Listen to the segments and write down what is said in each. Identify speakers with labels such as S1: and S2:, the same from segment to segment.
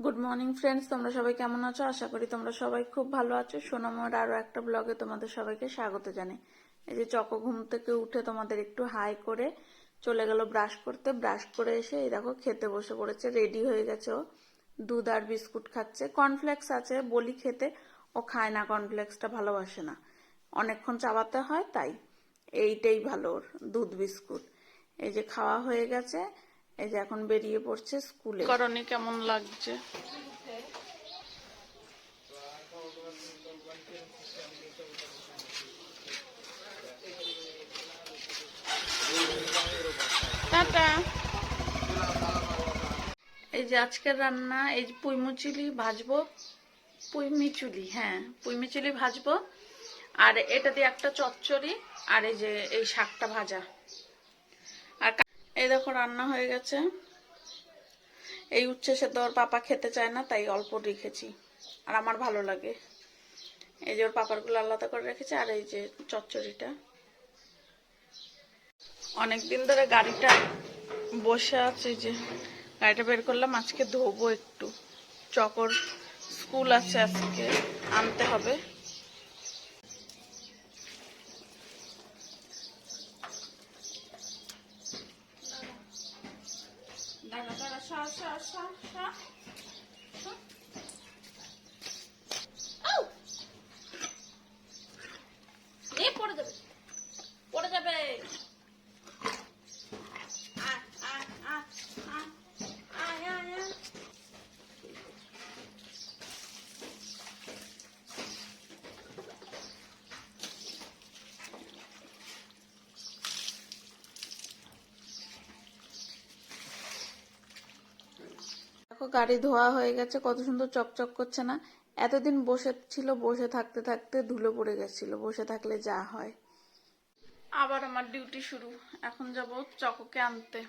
S1: Good morning friends তোমরা সবাই কেমন আছো? আশা করি তোমরা সবাই খুব ভালো আছো। সোনাময়ের আরও একটা ব্লগে তোমাদের সবাইকে স্বাগত জানাই। এই যে চকো ঘুম থেকে উঠে তোমাদের একটু হাই করে চলে গেল ব্রাশ করতে। ব্রাশ করে এসে এই দেখো খেতে বসে পড়েছে। রেডি হয়ে গেছে ও। দুধ আর বিস্কুট খাচ্ছে। কর্নফ্লেক্স আছে বলি খেতে। ও খায় না কর্নফ্লেক্সটা ভালোবাসে না। অনেকক্ষণ চাবাতে হয়, তাই। এইটাই ভালো ওর, দুধ বিস্কুট। এই যে খাওয়া হয়ে গেছে। এই যে এখন বেরিয়ে পড়ছে স্কুলে। করণী কেমন লাগছে? টাটা। এই যে আজকের রান্না এই যে পুইমুচিলি ভাজবো পুইমিচুলি হ্যাঁ পুইমিচুলি ভাজবো। আর এটা দিয়ে একটা চচ্চড়ি আর এই যে এই শাকটা ভাজা। এই দেখো রান্না হয়ে গেছে। এই উচ্ছে সেদ্ধ ওর পাপা খেতে চায় না, তাই অল্প রেখেছি। আর আমার ভালো লাগে। এই যে ওর পাপারগুলো আলাদা করে রেখেছে, আর এই যে চচ্চড়িটা। অনেকদিন ধরে গাড়িটা বসে আছে যে গাড়িটা বের করলাম, আজকে ধোবো একটু। চকর স্কুল আছে আজকে, আনতে হবে। schau, schau, schau. দেখো গাড়ি ধোয়া হয়ে গেছে, কত সুন্দর চকচক করছে না। এতদিন বসে ছিল, বসে থাকতে থাকতে ধুলো পড়ে গেছিল, বসে থাকলে যা হয়। আবার আমার ডিউটি শুরু, এখন যাব চককে আনতে।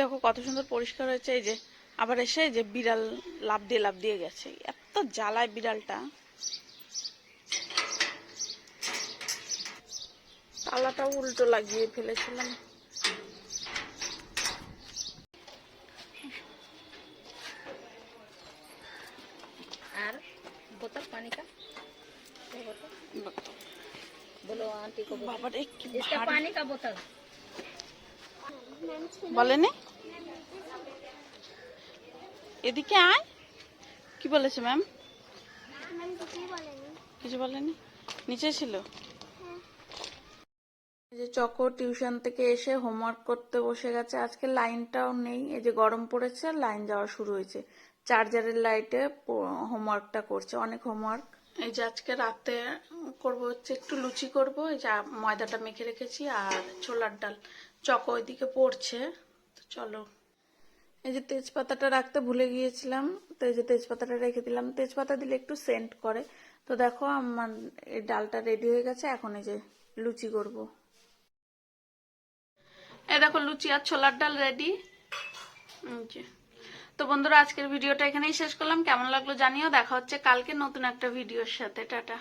S1: দেখো কত সুন্দর পরিষ্কার হয়েছে, এই যে, আবার এসে যে বিড়াল লাভ দিয়ে লাভ দিয়ে গেছে। এত জ্বালায় বিড়ালটা। তালাটা উল্টো লাগিয়ে ফেলেছিলাম। আর বোতল
S2: পানিটা
S1: বলো
S2: আন্টি পানি বোতল।
S1: বলেনি? এদিকে আয়। কি বলেছে ম্যাম কিছু বলেনি? নিচে ছিল? এই যে চকো টিউশন থেকে এসে হোমওয়ার্ক করতে বসে গেছে। আজকে লাইনটাও নেই। এই যে গরম পড়েছে লাইন যাওয়া শুরু হয়েছে। চার্জারের লাইটে হোমওয়ার্কটা করছে। অনেক হোমওয়ার্ক। এই যে আজকে রাতে করব হচ্ছে একটু লুচি করব। এই যে ময়দাটা মেখে রেখেছি আর ছোলার ডাল। চকো ওইদিকে পড়ছে। তো চলো। এই যে তেজপাতাটা রাখতে ভুলে গিয়েছিলাম, তো এই যে তেজপাতাটা রেখে দিলাম। তেজপাতা দিলে একটু সেন্ট করে। তো দেখো আমার এই ডালটা রেডি হয়ে গেছে, এখন এই যে লুচি করব। এই দেখো লুচি আর ছোলার ডাল রেডি তো বন্ধুরা, আজকের ভিডিওটা এখানেই শেষ করলাম। কেমন লাগল জানিও। দেখা হচ্ছে কালকে নতুন একটা ভিডিওর সাথে। টাটা।